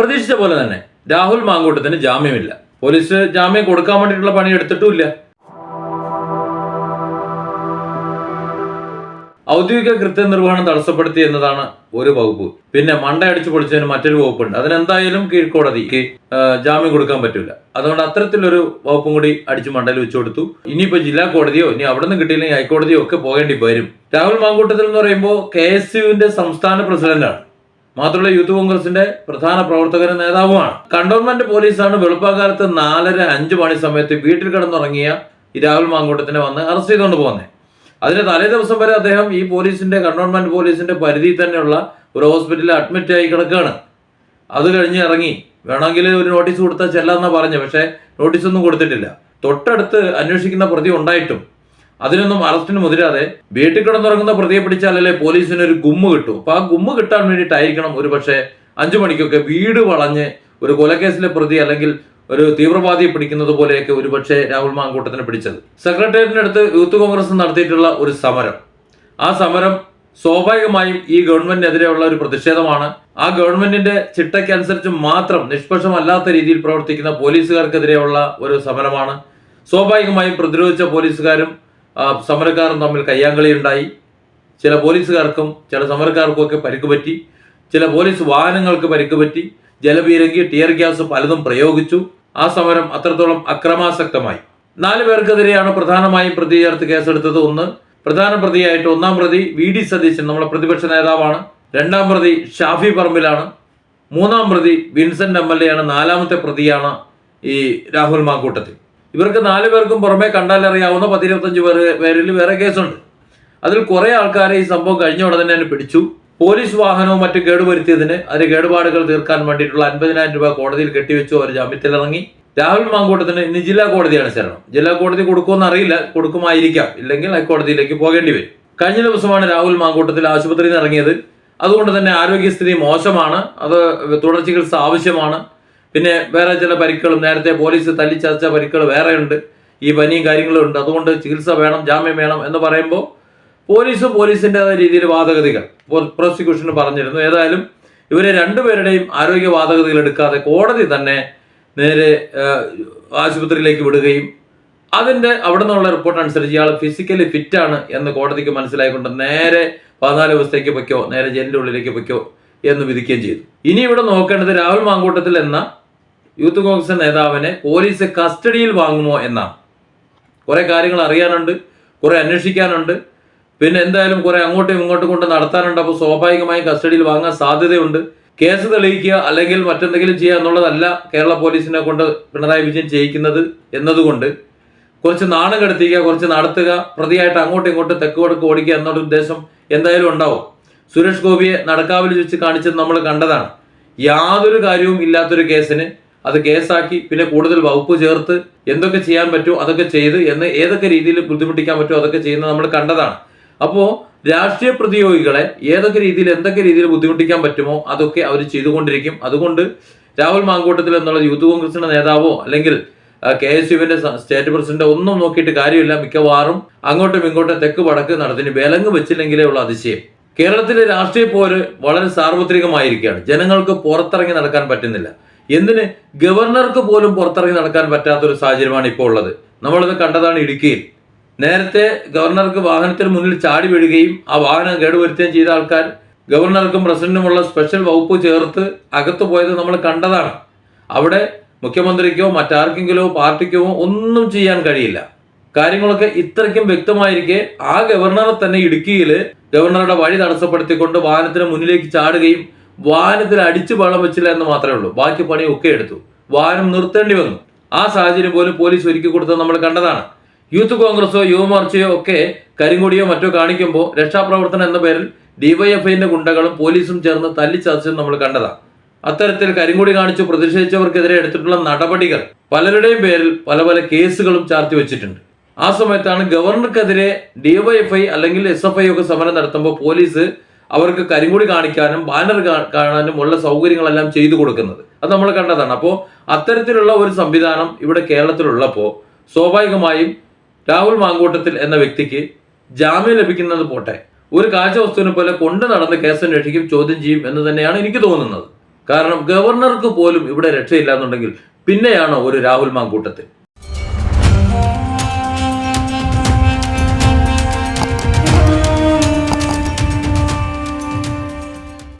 പ്രതീക്ഷിച്ച പോലെ തന്നെ. രാഹുൽ മാങ്കൂട്ടത്തിന് ജാമ്യമില്ല. പോലീസ് ജാമ്യം കൊടുക്കാൻ വേണ്ടിയിട്ടുള്ള പണി എടുത്തിട്ടുമില്ല. ഔദ്യോഗിക കൃത്യനിർവഹണം തടസ്സപ്പെടുത്തി എന്നതാണ് ഒരു വകുപ്പ്. പിന്നെ മണ്ട അടിച്ചു പൊളിച്ചതിന് മറ്റൊരു വകുപ്പുണ്ട്. അതിനെന്തായാലും കീഴ്ക്കോടതിക്ക് ജാമ്യം കൊടുക്കാൻ പറ്റില്ല അതുകൊണ്ട് അത്തരത്തിലൊരു വകുപ്പും കൂടി അടിച്ച് മണ്ടയിൽ വെച്ചു കൊടുത്തു. ഇനിയിപ്പോ ജില്ലാ കോടതിയോ ഇനി അവിടെ നിന്ന് കിട്ടിയില്ലെങ്കിൽ ഹൈക്കോടതിയോ ഒക്കെ പോകേണ്ടി വരും. രാഹുൽ മാങ്കൂട്ടത്തിൽ എന്ന് പറയുമ്പോൾ കെ എസ് യുവിന്റെ സംസ്ഥാന പ്രസിഡന്റാണ്. മാത്രമല്ല യൂത്ത് കോൺഗ്രസിന്റെ പ്രധാന പ്രവർത്തകരും നേതാവുമാണ്. കണ്ടോൺമെന്റ് പോലീസാണ് വെളുപ്പാകാലത്ത് നാലര അഞ്ചു മണി സമയത്ത് വീട്ടിൽ കിടന്നുറങ്ങിയ രാഹുൽ മാങ്കൂട്ടത്തിനെ വന്ന് അറസ്റ്റ് ചെയ്തുകൊണ്ട് പോകുന്നത് അതിന് തലേ ദിവസം വരെ അദ്ദേഹം ഈ പോലീസിന്റെ കണ്ടോൺമെന്റ് പോലീസിന്റെ പരിധിയിൽ തന്നെയുള്ള ഒരു ഹോസ്പിറ്റലിൽ അഡ്മിറ്റ് ആയി കിടക്കുകയാണ് അത് കഴിഞ്ഞ് ഇറങ്ങി. വേണമെങ്കിൽ ഒരു നോട്ടീസ് കൊടുത്താൽ ചെല്ലാന്നാ പറഞ്ഞു പക്ഷേ നോട്ടീസ് ഒന്നും കൊടുത്തിട്ടില്ല. തൊട്ടടുത്ത് അന്വേഷിക്കുന്ന പ്രതി ഉണ്ടായിട്ടും അതിനൊന്നും അറസ്റ്റിന് മുതിരാതെ വീട്ടിൽ കിടന്നുറങ്ങുന്ന പ്രതിയെ പിടിച്ചാലല്ലേ പോലീസിന് ഒരു ഗുമ്മ കിട്ടും? അപ്പൊ ആ ഗുമ്മ കിട്ടാൻ വേണ്ടിയിട്ടായിരിക്കണം ഒരു പക്ഷേ അഞ്ചു മണിക്കൊക്കെ വീട് വളഞ്ഞ് ഒരു കൊലക്കേസിലെ പ്രതി അല്ലെങ്കിൽ ഒരു തീവ്രവാദിയെ പിടിക്കുന്നത് പോലെയൊക്കെ ഒരുപക്ഷെ രാഹുൽ മാങ്കൂട്ടത്തിനെ പിടിച്ചത്. സെക്രട്ടേറിയറ്റിനടുത്ത് യൂത്ത് കോൺഗ്രസ് നടത്തിയിട്ടുള്ള ഒരു സമരം. ആ സമരം സ്വാഭാവികമായും ഈ ഗവൺമെന്റിനെതിരെയുള്ള ഒരു പ്രതിഷേധമാണ്. ആ ഗവൺമെന്റിന്റെ ചിട്ടയ്ക്കനുസരിച്ച് മാത്രം നിഷ്പക്ഷമല്ലാത്ത രീതിയിൽ പ്രവർത്തിക്കുന്ന പോലീസുകാർക്കെതിരെയുള്ള ഒരു സമരമാണ്. സ്വാഭാവികമായും പ്രതിരോധിച്ച പോലീസുകാരും സമരക്കാരും തമ്മിൽ കയ്യാങ്കളിയുണ്ടായി. ചില പോലീസുകാർക്കും ചില സമരക്കാർക്കും ഒക്കെ പരിക്ക് പറ്റി. ചില പോലീസ് വാഹനങ്ങൾക്ക് പരിക്ക് പറ്റി. ജലപീരങ്കി ടിയർ ഗ്യാസ് പലതും പ്രയോഗിച്ചു. ആ സമരം അത്രത്തോളം അക്രമാസക്തമായി. നാല് പേർക്കെതിരെയാണ് പ്രധാനമായും പ്രതി ചേർത്ത് കേസെടുത്തത് ഒന്ന്. പ്രധാന പ്രതിയായിട്ട് ഒന്നാം പ്രതി വി ഡി സതീശൻ നമ്മുടെ പ്രതിപക്ഷ നേതാവാണ്. രണ്ടാം പ്രതി ഷാഫി പറമ്പിലാണ്. മൂന്നാം പ്രതി വിൻസെന്റ് എം എൽ എ ആണ്. നാലാമത്തെ പ്രതിയാണ് ഈ രാഹുൽ മാക്കൂട്ടത്തിൽ ഇവർക്ക് നാല് പേർക്കും പുറമെ കണ്ടാലറിയാവുന്ന പത്തിരുപത്തഞ്ച് പേര് പേരിൽ വേറെ കേസുണ്ട്. അതിൽ കുറേ ആൾക്കാരെ ഈ സംഭവം കഴിഞ്ഞ ഉടനെ തന്നെ പിടിച്ചു. പോലീസ് വാഹനവും മറ്റും കേടുവരുത്തിയതിന് അതിന് കേടുപാടുകൾ തീർക്കാൻ വേണ്ടിയിട്ടുള്ള അൻപതിനായിരം രൂപ കോടതിയിൽ കെട്ടിവെച്ചു അവർ ജാമ്യത്തിലിറങ്ങി. രാഹുൽ മാങ്കൂട്ടത്തിന് ഇനി ജില്ലാ കോടതിയാണ് ശരണം. ജില്ലാ കോടതി കൊടുക്കുമെന്ന് അറിയില്ല. കൊടുക്കുമായിരിക്കാം. ഇല്ലെങ്കിൽ ഹൈക്കോടതിയിലേക്ക് പോകേണ്ടി വരും. കഴിഞ്ഞ ദിവസമാണ് രാഹുൽ മാങ്കൂട്ടത്തിൽ ആശുപത്രിയിൽ നിന്ന് ഇറങ്ങിയത്. അതുകൊണ്ട് തന്നെ ആരോഗ്യസ്ഥിതി മോശമാണ്. അത് തുടർ ചികിത്സ ആവശ്യമാണ്. പിന്നെ വേറെ ചില പരിക്കുകളും നേരത്തെ പോലീസ് തല്ലിച്ചതച്ച പരിക്കുകൾ വേറെയുണ്ട്. ഈ പനിയും കാര്യങ്ങളും ഉണ്ട്. അതുകൊണ്ട് ചികിത്സ വേണം ജാമ്യം വേണം എന്ന് പറയുമ്പോൾ പോലീസും പോലീസിന്റെതായ രീതിയിൽ വാദഗതികൾ പ്രോസിക്യൂഷന് പറഞ്ഞിരുന്നു. ഏതായാലും ഇവരെ രണ്ടുപേരുടെയും ആരോഗ്യ വാദഗതികൾ എടുക്കാതെ കോടതി തന്നെ നേരെ ആശുപത്രിയിലേക്ക് വിടുകയും അതിന്റെ അവിടെ നിന്നുള്ള റിപ്പോർട്ട് അനുസരിച്ച് ഇയാൾ ഫിസിക്കലി ഫിറ്റാണ് എന്ന് കോടതിക്ക് മനസ്സിലായിക്കൊണ്ട് നേരെ പതിനാല് ദിവസത്തേക്ക് പൊയ്ക്കോ നേരെ ജയിലിന്റെ ഉള്ളിലേക്ക് പൊയ്ക്കോ എന്ന് വിധിക്കുകയും ചെയ്തു. ഇനി ഇവിടെ നോക്കേണ്ടത് രാഹുൽ മാങ്കൂട്ടത്തിൽ എന്ന യൂത്ത് കോൺഗ്രസ് നേതാവിനെ പോലീസ് കസ്റ്റഡിയിൽ വാങ്ങുമോ എന്നാണ് കുറേ കാര്യങ്ങൾ അറിയാനുണ്ട് കുറേ അന്വേഷിക്കാനുണ്ട്. പിന്നെ എന്തായാലും കുറേ അങ്ങോട്ടും ഇങ്ങോട്ടും കൊണ്ട് നടത്താനുണ്ട്. അപ്പോൾ സ്വാഭാവികമായും കസ്റ്റഡിയിൽ വാങ്ങാൻ സാധ്യതയുണ്ട്. കേസ് തെളിയിക്കുക അല്ലെങ്കിൽ മറ്റെന്തെങ്കിലും ചെയ്യുക എന്നുള്ളതല്ല കേരള പോലീസിനെ കൊണ്ട് പിണറായി വിജയൻ ചെയ്യിക്കുന്നത് എന്നതുകൊണ്ട്. കുറച്ച് നാണം കെടുത്തിക്കുക കുറച്ച് നടത്തുക പ്രതിയായിട്ട് അങ്ങോട്ടും ഇങ്ങോട്ടും തെക്ക് വടക്ക് ഓടിക്കുക എന്നുള്ള ഉദ്ദേശം എന്തായാലും ഉണ്ടാവും. സുരേഷ് ഗോപിയെ നടക്കാവിൽ വെച്ച് കാണിച്ചത് നമ്മൾ കണ്ടതാണ്. യാതൊരു കാര്യവും ഇല്ലാത്തൊരു കേസിന് അത് കേസാക്കി പിന്നെ കൂടുതൽ വകുപ്പ് ചേർത്ത് എന്തൊക്കെ ചെയ്യാൻ പറ്റുമോ അതൊക്കെ ചെയ്ത് എന്ന് ഏതൊക്കെ രീതിയിൽ ബുദ്ധിമുട്ടിക്കാൻ പറ്റുമോ അതൊക്കെ ചെയ്യുന്നത് നമ്മൾ കണ്ടതാണ്. അപ്പോൾ രാഷ്ട്രീയ പ്രതിയോഗികളെ ഏതൊക്കെ രീതിയിൽ എന്തൊക്കെ രീതിയിൽ ബുദ്ധിമുട്ടിക്കാൻ പറ്റുമോ അതൊക്കെ അവർ ചെയ്തുകൊണ്ടിരിക്കും. അതുകൊണ്ട് രാഹുൽ മാങ്കൂട്ടത്തിൽ എന്നുള്ള യൂത്ത് കോൺഗ്രസിന്റെ നേതാവോ അല്ലെങ്കിൽ കെ എസ് യുവിന്റെ സ്റ്റേറ്റ് പ്രസിഡന്റ് ഒന്നും നോക്കിയിട്ട് കാര്യമില്ല. മിക്കവാറും അങ്ങോട്ടും ഇങ്ങോട്ടും തെക്ക് വടക്ക് നടത്തിന് വിലങ്ങ് വെച്ചില്ലെങ്കിലേ ഉള്ള അതിശയം. കേരളത്തിലെ രാഷ്ട്രീയ പോര് വളരെ സാർവത്രികമായിരിക്കുകയാണ്. ജനങ്ങൾക്ക് പുറത്തിറങ്ങി നടക്കാൻ പറ്റുന്നില്ല. എന്തിന്? ഗവർണർക്ക് പോലും പുറത്തിറങ്ങി നടക്കാൻ പറ്റാത്തൊരു സാഹചര്യമാണ് ഇപ്പോൾ ഉള്ളത്. നമ്മളിത് കണ്ടതാണ് ഇടുക്കിയിൽ. നേരത്തെ ഗവർണർക്ക് വാഹനത്തിന് മുന്നിൽ ചാടി വീഴുകയും ആ വാഹനം കേടുവരുത്തുകയും ചെയ്ത ആൾക്കാർ ഗവർണർക്കും പ്രസിഡന്റിനുമുള്ള സ്പെഷ്യൽ വകുപ്പ് ചേർത്ത് അകത്തു പോയത് നമ്മൾ കണ്ടതാണ്. അവിടെ മുഖ്യമന്ത്രിക്കോ മറ്റാർക്കെങ്കിലോ പാർട്ടിക്കോ ഒന്നും ചെയ്യാൻ കഴിയില്ല. കാര്യങ്ങളൊക്കെ ഇത്രയ്ക്കും വ്യക്തമായിരിക്കെ ആ ഗവർണറെ തന്നെ ഇടുക്കിയിൽ ഗവർണറുടെ വഴി തടസ്സപ്പെടുത്തിക്കൊണ്ട് വാഹനത്തിന് മുന്നിലേക്ക് ചാടുകയും വാഹനത്തിൽ അടിച്ചു വെള്ളം വെച്ചില്ല എന്ന് മാത്രമേ ഉള്ളൂ. ബാക്കി പണിയൊക്കെ എടുത്തു. വാനം നിർത്തേണ്ടി വന്നു. ആ സാഹചര്യം പോലും പോലീസ് ഒരുക്കി കൊടുത്തത് നമ്മൾ കണ്ടതാണ്. യൂത്ത് കോൺഗ്രസോ യുവമോർച്ചയോ ഒക്കെ കരിങ്കൊടിയോ മറ്റോ കാണിക്കുമ്പോൾ രക്ഷാപ്രവർത്തനം എന്ന പേരിൽ ഡിവൈഎഫ്ഐന്റെ ഗുണ്ടകളും പോലീസും ചേർന്ന് തല്ലിച്ചതച്ചത് നമ്മൾ കണ്ടതാണ്. അത്തരത്തിൽ കരിങ്കൊടി കാണിച്ചു പ്രതിഷേധിച്ചവർക്കെതിരെ എടുത്തിട്ടുള്ള നടപടികൾ പലരുടെയും പേരിൽ പല പല കേസുകളും ചാർത്തി വെച്ചിട്ടുണ്ട്. ആ സമയത്താണ് ഗവർണർക്കെതിരെ ഡിവൈഎഫ്ഐ അല്ലെങ്കിൽ എസ് എഫ് ഐ ഒക്കെ സമരം നടത്തുമ്പോൾ പോലീസ് അവർക്ക് കരിങ്കൊടി കാണിക്കാനും ബാനർ കാണാനും ഉള്ള സൗകര്യങ്ങളെല്ലാം ചെയ്തു കൊടുക്കുന്നത്. അത് നമ്മൾ കണ്ടതാണ്. അപ്പോൾ അത്തരത്തിലുള്ള ഒരു സംവിധാനം ഇവിടെ കേരളത്തിലുള്ളപ്പോൾ സ്വാഭാവികമായും രാഹുൽ മാങ്കൂട്ടത്തിൽ എന്ന വ്യക്തിക്ക് ജാമ്യം ലഭിക്കുന്നത് പോട്ടെ. ഒരു കാഴ്ച വസ്തുവിനെ പോലെ കൊണ്ടു നടന്ന് കേസ് അന്വേഷിക്കും ചോദ്യം ചെയ്യും എന്ന് തന്നെയാണ് എനിക്ക് തോന്നുന്നത്. കാരണം ഗവർണർക്ക് പോലും ഇവിടെ രക്ഷയില്ല എന്നുണ്ടെങ്കിൽ പിന്നെയാണോ ഒരു രാഹുൽ മാങ്കൂട്ടത്തിൽ?